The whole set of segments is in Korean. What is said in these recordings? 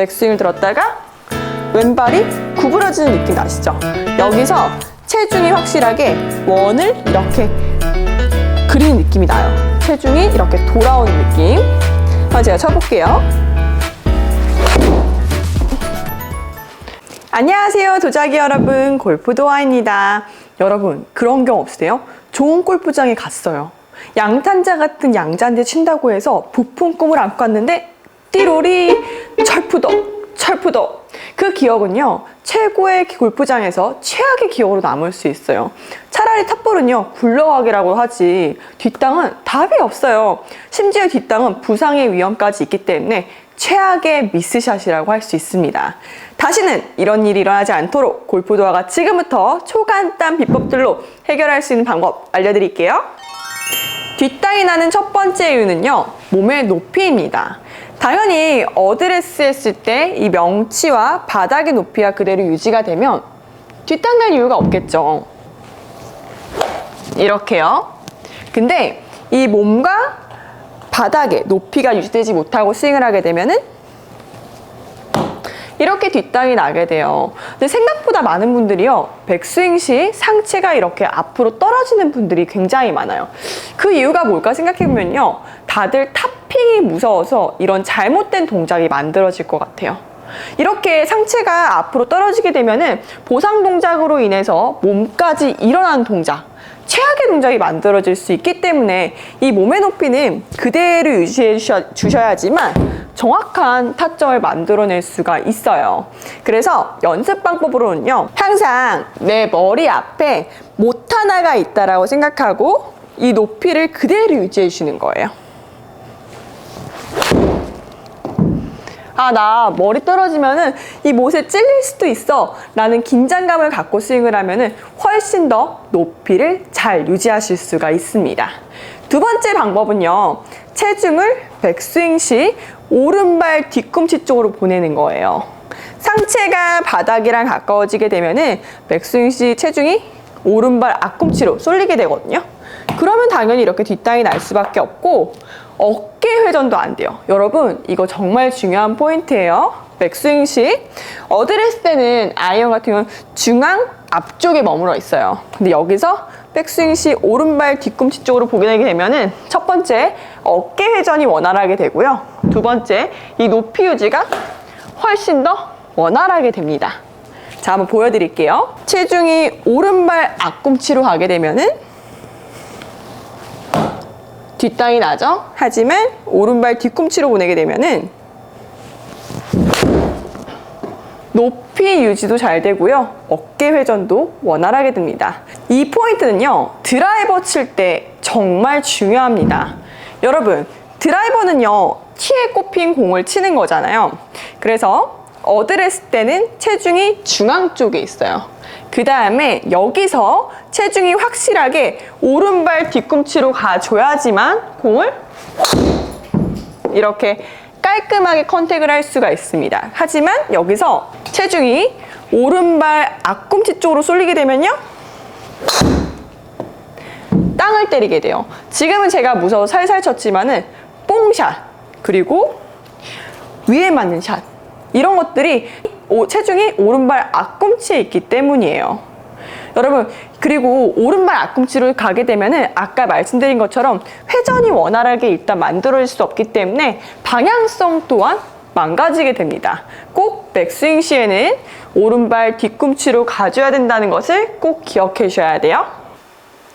백스윙을 들었다가 왼발이 구부러지는 느낌 나시죠? 여기서 체중이 확실하게 원을 이렇게 그리는 느낌이 나요. 체중이 이렇게 돌아오는 느낌. 한번 제가 쳐볼게요. 안녕하세요, 도자기 여러분. 골프 도아입니다. 여러분, 그런 경우 없으세요? 좋은 골프장에 갔어요. 양탄자 같은 양잔데 친다고 해서 부푼 꿈을 안고 왔는데 띠로리 철푸덕 철푸덕. 그 기억은요 최고의 골프장에서 최악의 기억으로 남을 수 있어요. 차라리 탑볼은요 굴러가기라고 하지 뒷땅은 답이 없어요. 심지어 뒷땅은 부상의 위험까지 있기 때문에 최악의 미스샷이라고 할 수 있습니다. 다시는 이런 일이 일어나지 않도록 골프도어가 지금부터 초간단 비법들로 해결할 수 있는 방법 알려드릴게요. 뒷땅이 나는 첫 번째 이유는요, 몸의 높이입니다. 당연히 어드레스 했을 때 이 명치와 바닥의 높이가 그대로 유지가 되면 뒷땅 날 이유가 없겠죠. 이렇게요. 근데 이 몸과 바닥의 높이가 유지되지 못하고 스윙을 하게 되면은 이렇게 뒷땅이 나게 돼요. 근데 생각보다 많은 분들이요, 백스윙 시 상체가 이렇게 앞으로 떨어지는 분들이 굉장히 많아요. 그 이유가 뭘까 생각해보면요, 다들 탑핑이 무서워서 이런 잘못된 동작이 만들어질 것 같아요. 이렇게 상체가 앞으로 떨어지게 되면은 보상 동작으로 인해서 몸까지 일어나는 동작, 최악의 동작이 만들어질 수 있기 때문에 이 몸의 높이는 그대로 유지해 주셔- 주셔야 지만 정확한 타점을 만들어낼 수가 있어요. 그래서 연습 방법으로는요, 항상 내 머리 앞에 못 하나가 있다라고 생각하고 이 높이를 그대로 유지해 주시는 거예요. 아, 나 머리 떨어지면은 이 못에 찔릴 수도 있어. 라는 긴장감을 갖고 스윙을 하면은 훨씬 더 높이를 잘 유지하실 수가 있습니다. 두 번째 방법은요. 체중을 백스윙 시 오른발 뒤꿈치 쪽으로 보내는 거예요. 상체가 바닥이랑 가까워지게 되면은 백스윙 시 체중이 오른발 앞꿈치로 쏠리게 되거든요. 그러면 당연히 이렇게 뒷땅이 날 수밖에 없고 어깨 회전도 안 돼요. 여러분 이거 정말 중요한 포인트예요. 백스윙 시 어드레스 때는 아이언 같은 경우는 중앙 앞쪽에 머물러 있어요. 근데 여기서 백스윙 시 오른발 뒤꿈치 쪽으로 보게 되게 되면은 첫 번째 어깨 회전이 원활하게 되고요. 두 번째 이 높이 유지가 훨씬 더 원활하게 됩니다. 자, 한번 보여드릴게요. 체중이 오른발 앞꿈치로 가게 되면은 뒷땅이 나죠? 하지만 오른발 뒤꿈치로 보내게 되면은 높이 유지도 잘 되고요. 어깨 회전도 원활하게 됩니다. 이 포인트는요, 드라이버 칠 때 정말 중요합니다. 여러분, 드라이버는요, 티에 꼽힌 공을 치는 거잖아요. 그래서 어드레스 때는 체중이 중앙 쪽에 있어요. 그 다음에 여기서 체중이 확실하게 오른발 뒤꿈치로 가줘야지만 공을 이렇게 깔끔하게 컨택을 할 수가 있습니다. 하지만 여기서 체중이 오른발 앞꿈치 쪽으로 쏠리게 되면요. 땅을 때리게 돼요. 지금은 제가 무서워 살살 쳤지만은 뽕샷 그리고 위에 맞는 샷 이런 것들이 오- 체중이 오른발 앞꿈치에 있기 때문이에요. 여러분 그리고 오른발 앞꿈치로 가게 되면은 아까 말씀드린 것처럼 회전이 원활하게 일단 만들어질 수 없기 때문에 방향성 또한 망가지게 됩니다. 꼭 백스윙 시에는 오른발 뒤꿈치로 가줘야 된다는 것을 꼭 기억해 주셔야 돼요.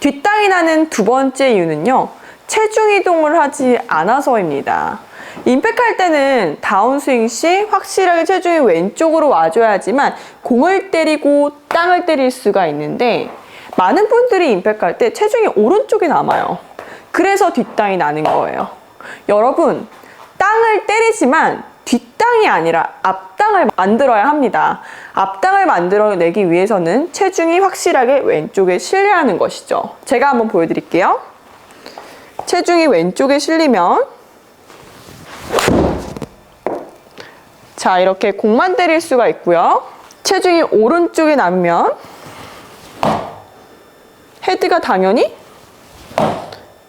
뒷땅이 나는 두 번째 이유는요. 체중 이동을 하지 않아서입니다. 임팩 할 때는 다운스윙 시 확실하게 체중이 왼쪽으로 와줘야지만 공을 때리고 땅을 때릴 수가 있는데 많은 분들이 임팩 할 때 체중이 오른쪽에 남아요. 그래서 뒷땅이 나는 거예요. 여러분, 땅을 때리지만 뒷땅이 아니라 앞땅을 만들어야 합니다. 앞땅을 만들어내기 위해서는 체중이 확실하게 왼쪽에 실려하는 것이죠. 제가 한번 보여드릴게요. 체중이 왼쪽에 실리면 자 이렇게 공만 때릴 수가 있고요. 체중이 오른쪽에 남으면 헤드가 당연히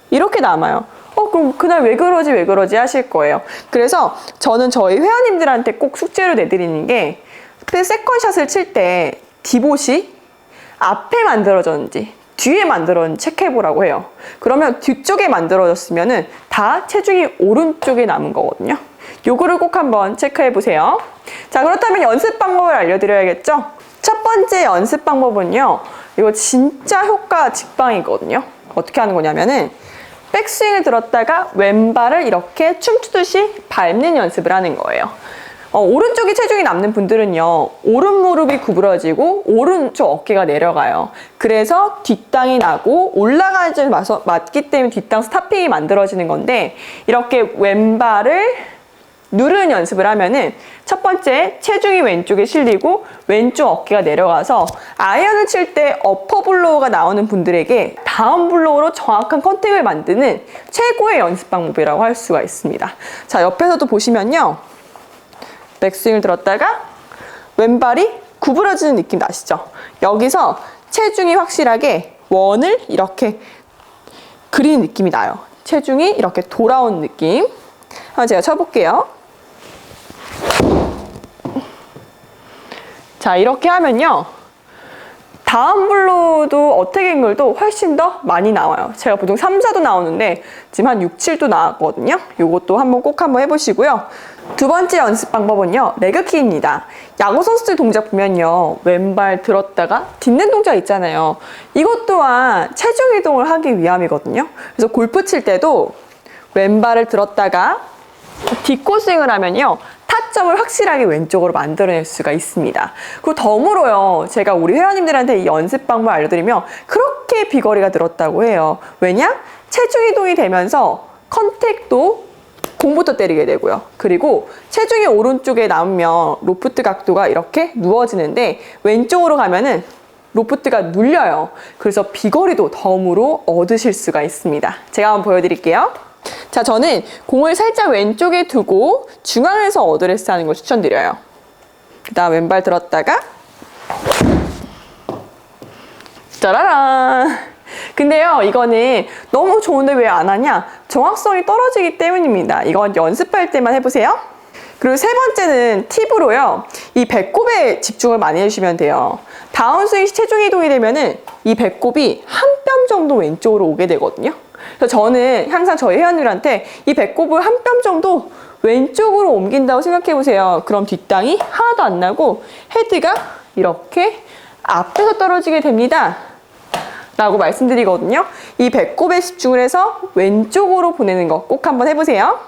이렇게 남아요. 어, 그럼 그날 왜 그러지, 왜 그러지 하실 거예요. 그래서 저는 저희 회원님들한테 꼭 숙제로 내드리는 게, 그 세컨샷을 칠 때 디봇이 앞에 만들어졌는지, 뒤에 만들어졌는지 체크해보라고 해요. 그러면 뒤쪽에 만들어졌으면은 다 체중이 오른쪽에 남은 거거든요. 요거를 꼭 한번 체크해 보세요. 자, 그렇다면 연습 방법을 알려드려야겠죠? 첫 번째 연습 방법은요. 이거 진짜 효과 직방이거든요. 어떻게 하는 거냐면은 백스윙을 들었다가 왼발을 이렇게 춤추듯이 밟는 연습을 하는 거예요. 어, 오른쪽에 체중이 남는 분들은요, 오른 무릎이 구부러지고 오른쪽 어깨가 내려가요. 그래서 뒷땅이 나고 올라가지 마서 맞기 때문에 뒷땅 스타핑이 만들어지는 건데, 이렇게 왼발을 누르는 연습을 하면은 첫 번째 체중이 왼쪽에 실리고 왼쪽 어깨가 내려가서 아이언을 칠 때 어퍼 블로우가 나오는 분들에게 다운 블로우로 정확한 컨택을 만드는 최고의 연습 방법이라고 할 수가 있습니다. 자, 옆에서도 보시면요. 백스윙을 들었다가 왼발이 구부러지는 느낌 나시죠? 여기서 체중이 확실하게 원을 이렇게 그리는 느낌이 나요. 체중이 이렇게 돌아온 느낌. 한번 제가 쳐볼게요. 자, 이렇게 하면요. 다음 블로도 어택 앵글도 훨씬 더 많이 나와요. 제가 보통 3, 4도 나오는데 지금 한 6, 7도 나왔거든요. 이것도 한번 꼭 한번 해보시고요. 두 번째 연습 방법은요. 레그킥입니다. 야구 선수들 동작 보면요. 왼발 들었다가 딛는 동작 있잖아요. 이것 또한 체중 이동을 하기 위함이거든요. 그래서 골프 칠 때도 왼발을 들었다가 뒷코스윙을 하면요. 타점을 확실하게 왼쪽으로 만들어낼 수가 있습니다. 그리고 덤으로요. 제가 우리 회원님들한테 이 연습 방법을 알려드리면 그렇게 비거리가 늘었다고 해요. 왜냐? 체중 이동이 되면서 컨택도 공부터 때리게 되고요. 그리고 체중이 오른쪽에 남으면 로프트 각도가 이렇게 누워지는데 왼쪽으로 가면은 로프트가 눌려요. 그래서 비거리도 덤으로 얻으실 수가 있습니다. 제가 한번 보여드릴게요. 자, 저는 공을 살짝 왼쪽에 두고 중앙에서 어드레스 하는 걸 추천드려요. 그 다음 왼발 들었다가 짜라란. 근데요, 이거는 너무 좋은데 왜 안 하냐? 정확성이 떨어지기 때문입니다. 이건 연습할 때만 해보세요. 그리고 세 번째는 팁으로요. 이 배꼽에 집중을 많이 해주시면 돼요. 다운스윙 시 체중 이동이 되면은 이 배꼽이 한 뼘 정도 왼쪽으로 오게 되거든요. 그래서 저는 항상 저희 회원들한테 이 배꼽을 한 뼘 정도 왼쪽으로 옮긴다고 생각해 보세요. 그럼 뒷땅이 하나도 안 나고 헤드가 이렇게 앞에서 떨어지게 됩니다. 라고 말씀드리거든요. 이 배꼽에 집중을 해서 왼쪽으로 보내는 거 꼭 한번 해보세요.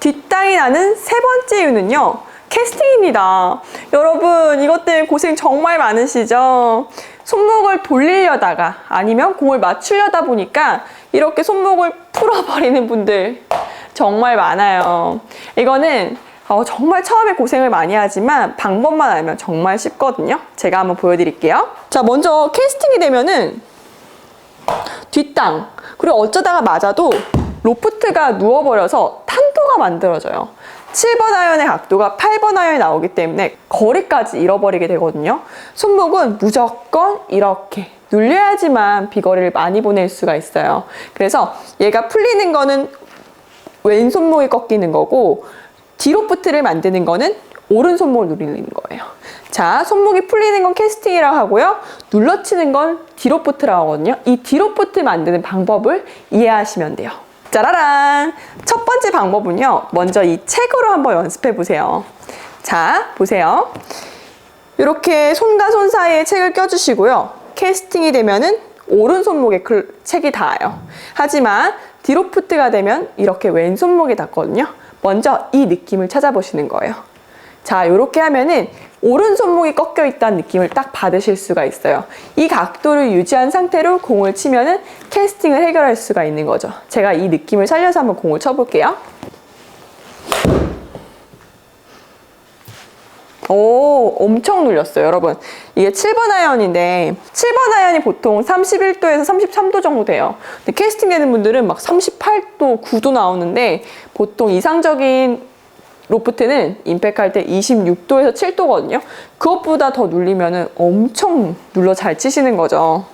뒷땅이 나는 세 번째 이유는요. 캐스팅입니다. 여러분, 이것 때문에 고생 정말 많으시죠? 손목을 돌리려다가 아니면 공을 맞추려다 보니까 이렇게 손목을 풀어버리는 분들 정말 많아요. 이거는 어, 정말 처음에 고생을 많이 하지만 방법만 알면 정말 쉽거든요. 제가 한번 보여드릴게요. 자, 먼저 캐스팅이 되면은 뒷땅 그리고 어쩌다가 맞아도 로프트가 누워버려서 탄도가 만들어져요. 7번 아이언의 각도가 8번 아이언이 나오기 때문에 거리까지 잃어버리게 되거든요. 손목은 무조건 이렇게 눌려야지만 비거리를 많이 보낼 수가 있어요. 그래서 얘가 풀리는 거는 왼손목이 꺾이는 거고 디로프트를 만드는 거는 오른손목을 누리는 거예요. 자, 손목이 풀리는 건 캐스팅이라고 하고요. 눌러치는 건 디로프트라고 하거든요. 이 디로프트 만드는 방법을 이해하시면 돼요. 짜라란! 첫 번째 방법은요. 먼저 이 책으로 한번 연습해 보세요. 자, 보세요. 이렇게 손과 손 사이에 책을 껴주시고요. 캐스팅이 되면은 오른손목에 클- 책이 닿아요. 하지만 디로프트가 되면 이렇게 왼손목에 닿거든요. 먼저 이 느낌을 찾아보시는 거예요. 자, 이렇게 하면은 오른손목이 꺾여 있다는 느낌을 딱 받으실 수가 있어요. 이 각도를 유지한 상태로 공을 치면은 캐스팅을 해결할 수가 있는 거죠. 제가 이 느낌을 살려서 한번 공을 쳐볼게요. 오, 엄청 눌렸어요, 여러분. 이게 7번 아이언인데, 7번 아이언이 보통 31도에서 33도 정도 돼요. 근데 캐스팅 되는 분들은 막 38도, 9도 나오는데, 보통 이상적인 로프트는 임팩 할 때 26도에서 7도거든요. 그것보다 더 눌리면은 엄청 눌러 잘 치시는 거죠.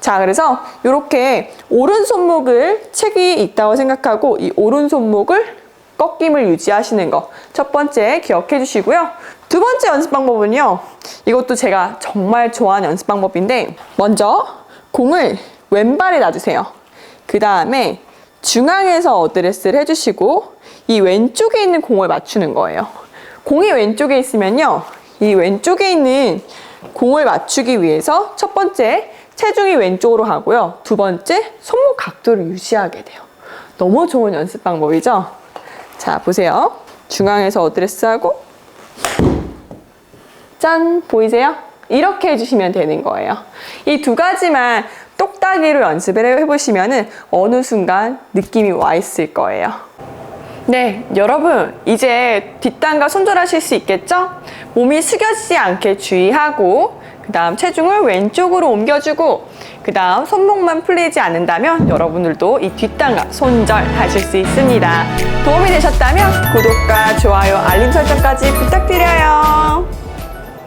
자, 그래서 이렇게 오른손목을 책이 있다고 생각하고 이 오른손목을 꺾임을 유지하시는 거. 첫 번째 기억해 주시고요. 두 번째 연습 방법은요. 이것도 제가 정말 좋아하는 연습 방법인데, 먼저 공을 왼발에 놔주세요. 그 다음에 중앙에서 어드레스를 해주시고, 이 왼쪽에 있는 공을 맞추는 거예요. 공이 왼쪽에 있으면요. 이 왼쪽에 있는 공을 맞추기 위해서 첫 번째 체중이 왼쪽으로 가고요. 두 번째 손목 각도를 유지하게 돼요. 너무 좋은 연습 방법이죠? 자, 보세요. 중앙에서 어드레스하고 짠! 보이세요? 이렇게 해주시면 되는 거예요. 이 두 가지만 똑딱이로 연습을 해보시면 어느 순간 느낌이 와 있을 거예요. 네, 여러분, 이제 뒷단과 손절하실 수 있겠죠? 몸이 숙여지지 않게 주의하고, 그 다음 체중을 왼쪽으로 옮겨주고, 그 다음 손목만 풀리지 않는다면 여러분들도 이 뒷단과 손절 하실 수 있습니다. 도움이 되셨다면 구독과 좋아요, 알림 설정까지 부탁드립니다.